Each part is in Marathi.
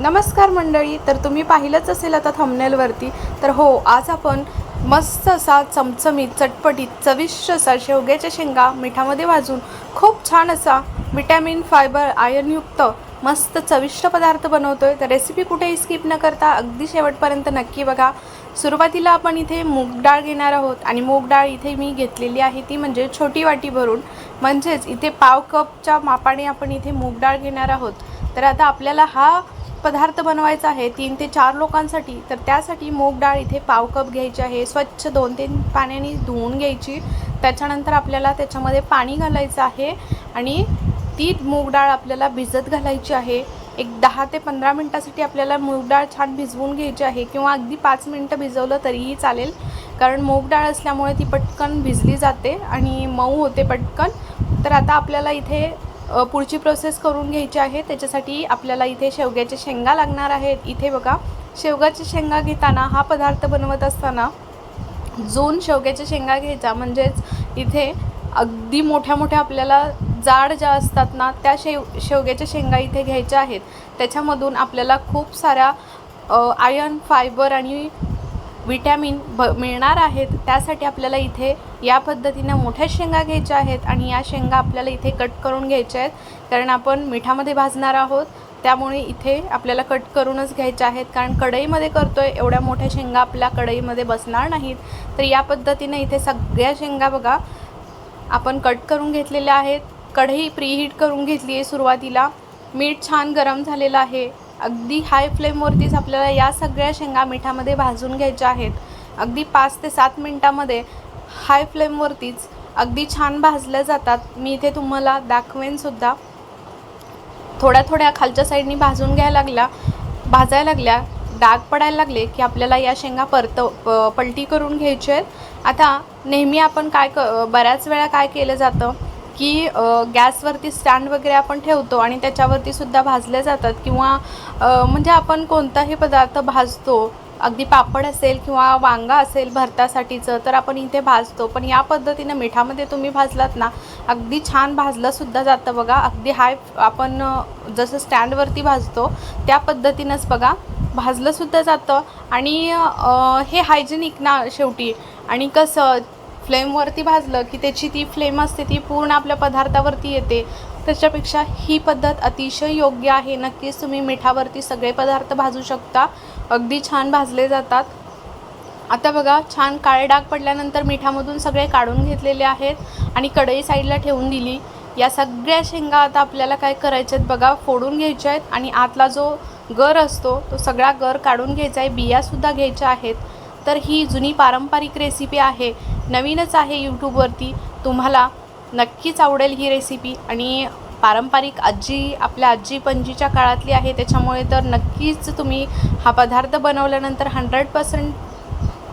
नमस्कार मंडळी तर तुम्ही पाहिलंच असेल आता थंबनेलवरती तर हो आज आपण मस्त असा चमचमीत चटपटीत चविष्ट असा शेवग्याच्या शेंगा मिठामध्ये भाजून खूप छान असा विटॅमिन फायबर आयर्नयुक्त मस्त चविष्ट पदार्थ बनवतो आहे तर रेसिपी कुठेही स्किप न करता अगदी शेवटपर्यंत नक्की बघा. सुरुवातीला आपण इथे मूग डाळ घेणार आहोत आणि मूग डाळ इथे मी घेतलेली आहे. ती म्हणजे छोटी वाटी भरून. म्हणजेच इथे पाव कपच्या मापाने आपण इथे मूग डाळ घेणार आहोत. तर आता आपल्याला हा पदार्थ बनवायचा आहे तीन ते चार लोकांसाठी तर त्यासाठी मूग डाळ इथे पाव कप घ्यायची आहे. स्वच्छ दोन तीन पाण्याने धुवून घ्यायची. त्याच्यानंतर आपल्याला त्याच्यामध्ये पाणी घालायचं आहे आणि ती मूग डाळ आपल्याला भिजत घालायची आहे. एक दहा ते पंधरा मिनटासाठी आपल्याला मूग डाळ छान भिजवून घ्यायची आहे किंवा अगदी पाच मिनटं भिजवलं तरीही चालेल. कारण मूग डाळ असल्यामुळे ती पटकन भिजली जाते आणि मऊ होते पटकन. तर आता आपल्याला इथे पुढची प्रोसेस करून घ्यायची आहे. त्याच्यासाठी आपल्याला इथे शेवग्याच्या शेंगा लागणार आहेत. इथे बघा शेवगाच्या शेंगा घेताना हा पदार्थ बनवत असताना जोन शेवग्याच्या शेंगा घ्यायचा. म्हणजेच इथे अगदी मोठ्या मोठ्या आपल्याला जाड ज्या असतात ना त्या शेव शेवग्याच्या शेंगा इथे घ्यायच्या आहेत. त्याच्यामधून आपल्याला खूप साऱ्या आयर्न फायबर आणि विटॅमिन ब मिळणार आहेत त्यासाठी आपल्याला इथे या पद्धतीनं मोठ्या शेंगा घ्यायच्या आहेत आणि या शेंगा आपल्याला इथे कट करून घ्यायच्या आहेत. कारण आपण मिठामध्ये भाजणार आहोत त्यामुळे इथे आपल्याला कट करूनच घ्यायच्या आहेत. कारण कढईमध्ये करतो आहे एवढ्या मोठ्या शेंगा आपल्या कढईमध्ये बसणार नाहीत. तर या पद्धतीने इथे सगळ्या शेंगा बघा आपण कट करून घेतलेल्या आहेत. कढई प्रीहीट करून घेतली आहे सुरुवातीला. मीठ छान गरम झालेलं आहे. अगदी हाय फ्लेमवरतीच आपल्याला या सगळ्या शेंगा मिठामध्ये भाजून घ्यायच्या आहेत. अगदी पाच ते सात मिनटामध्ये हाय फ्लेमवरतीच अगदी छान भाजल्या जातात. मी इथे तुम्हाला दाखवेनसुद्धा थोड्या थोड्या खालच्या साईडनी भाजून घ्यायला लागल्या भाजायला लागल्या डाग पडायला लागले की आपल्याला या शेंगा परत प पलटी करून घ्यायचे आहेत. आता नेहमी आपण काय क बऱ्याच वेळा काय केलं जातं? की गॅसवरती स्टँड वगैरे आपण ठेवतो आणि त्याच्यावरती सुद्धा भाजले जातात किंवा म्हणजे आपण कोणताही पदार्थ भाजतो अगदी पापड असेल किंवा वांगा असेल भरतासाठीचं तर आपण इथे भाजतो. पण या पद्धतीनं मिठामध्ये तुम्ही भाजलात ना अगदी छान भाजलंसुद्धा जातं बघा. अगदी हाय आपण जसं स्टँडवरती भाजतो त्या पद्धतीनंच बघा. भाजलंसुद्धा जातं आणि हे हायजेनिक ना शेवटी. आणि कसं फ्लेमवरती भाजलं की त्याची ती फ्लेम असते ती पूर्ण आपल्या पदार्थावरती येते. त्याच्यापेक्षा ही पद्धत अतिशय योग्य आहे. नक्कीच तुम्ही मिठावरती सगळे पदार्थ भाजू शकता. अगदी छान भाजले जातात. आता बघा छान काळे डाग पडल्यानंतर मिठामधून सगळे काढून घेतलेले आहेत आणि कढई साईडला ठेवून दिली. या सगळ्या शेंगा आता आपल्याला काय करायच्या आहेत बघा फोडून घ्यायच्या आहेत आणि आतला जो गर असतो तो सगळा गर काढून घ्यायचा आहे. बियासुद्धा घ्यायच्या आहेत. तर ही जुनी पारंपरिक रेसिपी आहे. नवीनच आहे यूट्यूबवरती तुम्हाला नक्कीच आवडेल ही रेसिपी आणि पारंपरिक आजी आपल्या आजी पणजीच्या काळातली आहे त्याच्यामुळे तर नक्कीच तुम्ही हा पदार्थ बनवल्यानंतर हंड्रेड पर्सेंट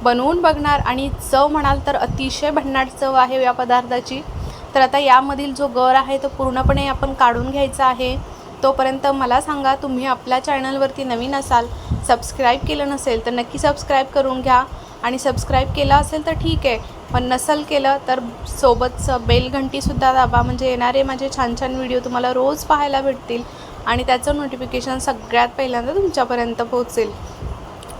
बनवून बघणार आणि चव म्हणाल तर अतिशय भन्नाट चव आहे या पदार्थाची. तर आता यामधील जो गर आहे तो पूर्णपणे आपण काढून घ्यायचा आहे. तोपर्यंत मला सांगा तुम्ही आपल्या चॅनलवरती नवीन असाल सबस्क्राईब केलं नसेल तर नक्की सबस्क्राईब करून घ्या. आणि सबस्क्राईब केलं असेल तर ठीक आहे पण नसल केलं तर सोबतचं बेल घंटीसुद्धा दाबा. म्हणजे येणारे माझे छान छान व्हिडिओ तुम्हाला रोज पाहायला भेटतील आणि त्याचं नोटिफिकेशन सगळ्यात पहिल्यांदा तुमच्यापर्यंत पोहोचेल.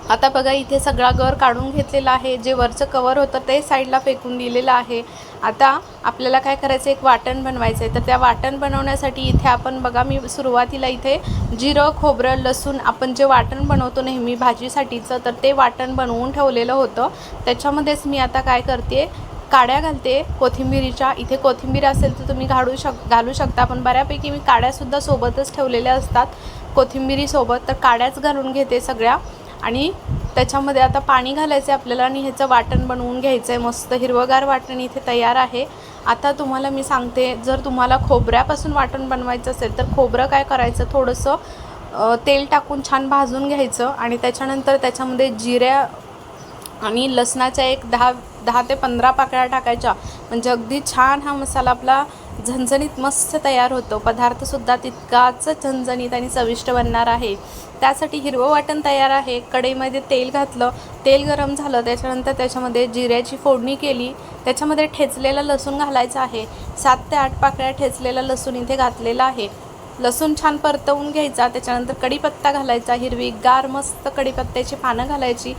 आता बघा इथे सगळा गर काढून घेतलेला आहे. जे वरचं कवर होतं ते साईडला फेकून दिलेलं आहे. आता आपल्याला काय करायचं एक वाटण बनवायचं आहे तर त्या वाटण बनवण्यासाठी इथे आपण बघा मी सुरुवातीला इथे जिरं खोबरं लसूण आपण जे वाटण बनवतो नेहमी भाजीसाठीचं तर ते वाटण बनवून ठेवलेलं होतं. त्याच्यामध्येच मी आता काय करते काड्या घालते. कोथिंबिरीच्या इथे कोथिंबीर असेल तर तुम्ही घालू शक घालू शकता पण बऱ्यापैकी मी काड्यासुद्धा सोबतच ठेवलेल्या असतात कोथिंबिरीसोबत. तर काड्याच घालून घेते सगळ्या. आणि त्याच्यामध्ये आता पाणी घालायचं आहे आपल्याला आणि ह्याचं वाटण बनवून घ्यायचं आहे मस्त हिरवगार वाटण इथे तयार आहे. आता तुम्हाला मी सांगते जर तुम्हाला खोबऱ्यापासून वाटण बनवायचं असेल तर खोबरं काय करायचं? थोडंसं तेल टाकून छान भाजून घ्यायचं आणि त्याच्यानंतर त्याच्यामध्ये जिऱ्या आणि लसणाच्या एक दहा दहा ते पंधरा पाकळ्या टाकायच्या. म्हणजे अगदी छान हा मसाला आपला झणझणीत मस्त तयार होतो. पदार्थसुद्धा तितकाच झणझणीत आणि चविष्ट बनणार आहे. त्यासाठी हिरवं वाटण तयार आहे. कढईमध्ये तेल घातलं. तेल गरम झालं. त्याच्यानंतर त्याच्यामध्ये जिऱ्याची फोडणी केली. त्याच्यामध्ये ठेचलेला लसूण घालायचा आहे. सात ते आठ पाकळ्या ठेचलेला लसूण इथे घातलेला आहे. लसूण छान परतवून घ्यायचा. त्याच्यानंतर कढीपत्ता घालायचा. हिरवी गार मस्त कढीपत्त्याची पानं घालायची.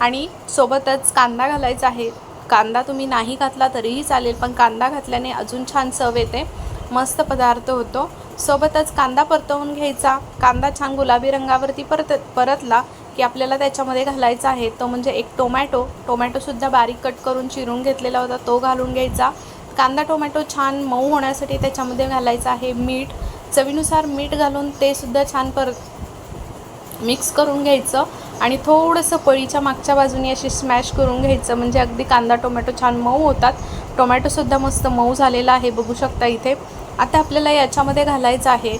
आणि सोबतच कांदा घालायचा आहे. कांदा तुम्ही नाही घातला तरीही चालेल पण कांदा घातल्याने अजून छान चव येते. मस्त पदार्थ होतो. सोबतच कांदा परतवून घ्यायचा. कांदा छान गुलाबी रंगावरती परत परतला की आपल्याला त्याच्यामध्ये घालायचा आहे. तो म्हणजे एक टोमॅटो. टोमॅटोसुद्धा बारीक कट करून चिरून घेतलेला होता तो घालून घ्यायचा. कांदा टोमॅटो छान मऊ होण्यासाठी त्याच्यामध्ये घालायचा आहे मीठ. चवीनुसार मीठ घालून ते सुद्धा छान पर मिक्स करून घ्यायचं. आणि थोडंसं पळीच्या मागच्या बाजूने अशी स्मॅश करून घ्यायचं. म्हणजे अगदी कांदा टोमॅटो छान मऊ होतात. टोमॅटोसुद्धा मस्त मऊ झालेला आहे बघू शकता इथे. आता आपल्याला याच्यामध्ये घालायचं आहे.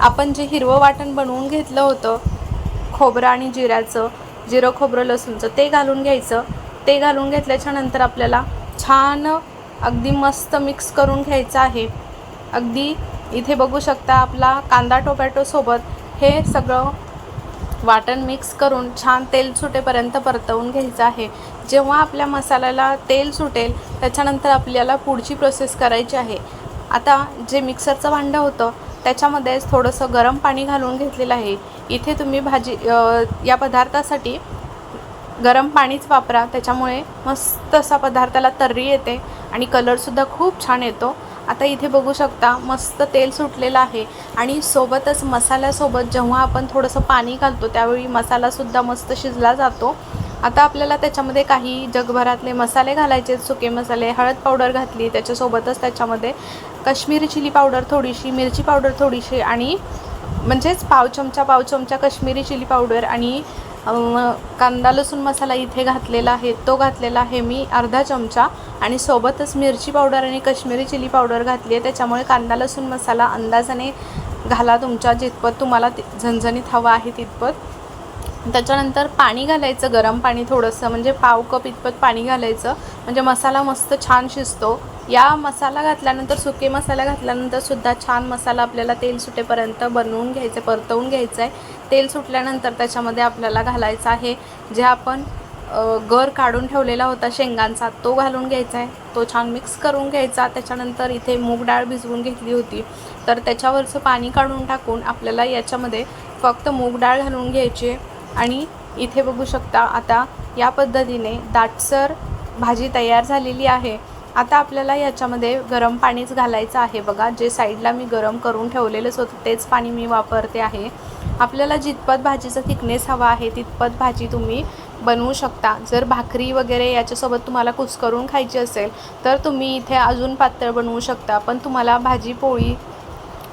आपण जे हिरवं वाटण बनवून घेतलं होतं खोबरं आणि जिऱ्याचं जिरं खोबरं लसूणचं ते घालून घ्यायचं. ते घालून घेतल्याच्या नंतर आपल्याला छान अगदी मस्त मिक्स करून घ्यायचं आहे. अगदी इथे बघू शकता आपला कांदा टोमॅटोसोबत हे सगळं वाटण मिक्स करून छान तेल सुटेपर्यंत परतवून घ्यायचं आहे. जेव्हा आपल्या मसाल्याला तेल सुटेल त्याच्यानंतर आपल्याला पुढची प्रोसेस करायची आहे. आता जे मिक्सरचं भांडं होतं त्याच्यामध्येच थोडंसं गरम पाणी घालून घेतलेलं आहे. इथे तुम्ही भाजी या पदार्थासाठी गरम पाणीच वापरा. त्याच्यामुळे मस्त असा पदार्थाला तर्री येते आणि कलरसुद्धा खूप छान येतो. आता इथे बघू शकता मस्त तेल सुटलेलं आहे. आणि सोबतच मसाल्यासोबत जेव्हा आपण थोडंसं पाणी घालतो त्यावेळी मसालासुद्धा मस्त शिजला जातो. आता आपल्याला त्याच्यामध्ये काही जगभरातले मसाले घालायचे सुके मसाले हळद पावडर घातली त्याच्यासोबतच त्याच्यामध्ये कश्मीरी चिली पावडर थोडीशी मिरची पावडर थोडीशी आणि म्हणजेच पाव चमचा पाव चमचा कश्मीरी चिली पावडर आणि कांदा लसूण मसाला इथे घातलेला आहे तो घातलेला आहे मी अर्धा चमचा. आणि सोबतच मिरची पावडर आणि कश्मीरी चिली पावडर घातली आहे. त्याच्यामुळे कांदा लसूण मसाला अंदाजाने घाला तुमच्या जितपत तुम्हाला ते- झणझणीत हवा आहे तितपत. त्याच्यानंतर पाणी घालायचं गरम पाणी थोडंसं म्हणजे पाव कप इतपत पाणी घालायचं. म्हणजे मसाला मस्त छान शिजतो. या मसाला घातल्यानंतर सुके मसाला घातल्यानंतर सुद्धा छान मसाला आपल्याला तेल सुटेपर्यंत बनवून घ्यायचं परतवून घ्यायचं आहे तेल सुटल्यानंतर त्याच्यामध्ये आपल्याला घालायचं आहे जे आपण गर काढून ठेवलेला होता शेंगांचा तो घालून घ्यायचा आहे तो छान मिक्स करून घ्यायचा. त्याच्यानंतर इथे मूग डाळ भिजवून घेतली होती. तर त्याच्यावरचं पाणी काढून टाकून आपल्याला याच्यामध्ये फक्त मूग डाळ घालून घ्यायची आहे आणि इथे बघू शकता आता या पद्धतीने दाटसर भाजी तयार झालेली आहे. आता आपल्याला याच्यामध्ये गरम पाणीच घालायचं आहे बघा. जे साईडला मी गरम करून ठेवलेलंच होतं तेच पाणी मी वापरते आहे. आपल्याला जितपत भाजीचा थिकनेस हवा आहे तितपत भाजी तुम्ही बनवू शकता. जर भाकरी वगैरे याच्यासोबत तुम्हाला कुस्करून खायची असेल तर तुम्ही इथे अजून पातळ बनवू शकता. पण तुम्हाला भाजी पोळी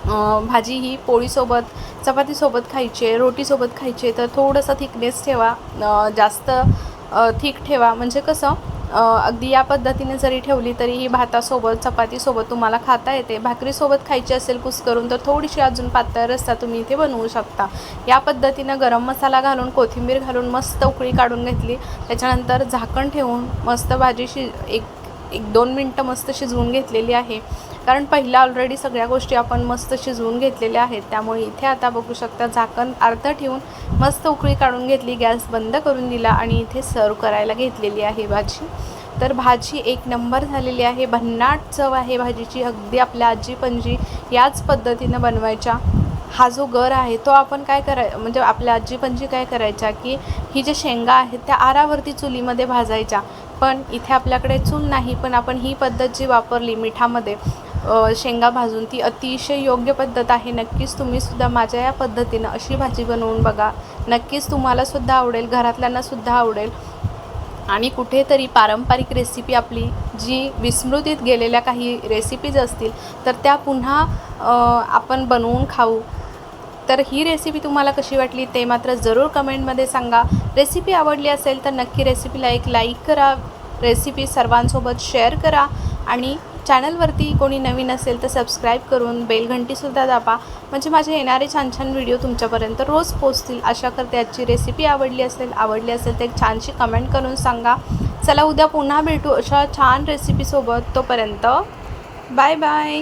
भाजी ही पोळीसोबत चपातीसोबत खायची आहे रोटीसोबत खायची आहे तर थोडंसं थिकनेस ठेवा जास्त थिक ठेवा. म्हणजे कसं अगदी या पद्धतीने जरी ठेवली तरी ही भातासोबत चपातीसोबत तुम्हाला खाता येते. भाकरीसोबत खायची असेल कुस्करून तर थोडीशी अजून पातळ रस्ता तुम्ही इथे बनवू शकता. या पद्धतीनं गरम मसाला घालून कोथिंबीर घालून मस्त उकळी काढून घेतली. त्याच्यानंतर झाकण ठेवून मस्त भाजी शि एक एक दोन मिनटं मस्त शिजवून घेतलेली आहे. कारण पहिला ऑलरेडी सगळ्या गोष्टी आपण मस्त शिजवून घेतलेल्या आहेत. त्यामुळे इथे आता बघू शकता झाकण अर्ध ठेवून मस्त उकळी काढून घेतली गॅस बंद करून दिला आणि इथे सर्व करायला घेतलेली आहे भाजी. तर भाजी एक नंबर झालेली आहे. भन्नाट चव आहे भाजीची. अगदी आपल्या आजी पणजी याच पद्धतीनं बनवायच्या. हा जो गर आहे तो आपण काय कराय म्हणजे आपल्या आजी पणजी काय करायच्या की ही जे शेंगा आहेत त्या आरावरती चुलीमध्ये भाजायच्या. पण इथे आपल्याकडे चूल नाही पण आपण ही पद्धत जी वापरली मिठामध्ये शेंगा भाजून ती अतिशय योग्य पद्धत आहे. नक्कीच तुम्हीसुद्धा माझ्या या पद्धतीनं अशी भाजी बनवून बघा. नक्कीच तुम्हालासुद्धा आवडेल घरातल्यांनासुद्धा आवडेल. आणि कुठेतरी पारंपरिक रेसिपी आपली जी विस्मृतीत गेलेल्या काही रेसिपीज असतील तर त्या पुन्हा आपण बनवून खाऊ. तर ही रेसिपी तुम्हाला कशी वाटली ते मात्र जरूर कमेंटमध्ये सांगा. रेसिपी आवडली असेल तर नक्की रेसिपीला एक लाईक करा. रेसिपी सर्वांसोबत शेअर करा. आणि चॅनलवरती कोणी नवीन असेल तर सबस्क्राईब करून बेलघंटीसुद्धा दाबा. म्हणजे माझे येणारे छान छान व्हिडिओ तुमच्यापर्यंत रोज पोचतील अशा करते आजची रेसिपी आवडली असेल आवडली असेल तर एक छानशी कमेंट करून सांगा. चला उद्या पुन्हा भेटू अशा छान रेसिपीसोबत तोपर्यंत बाय बाय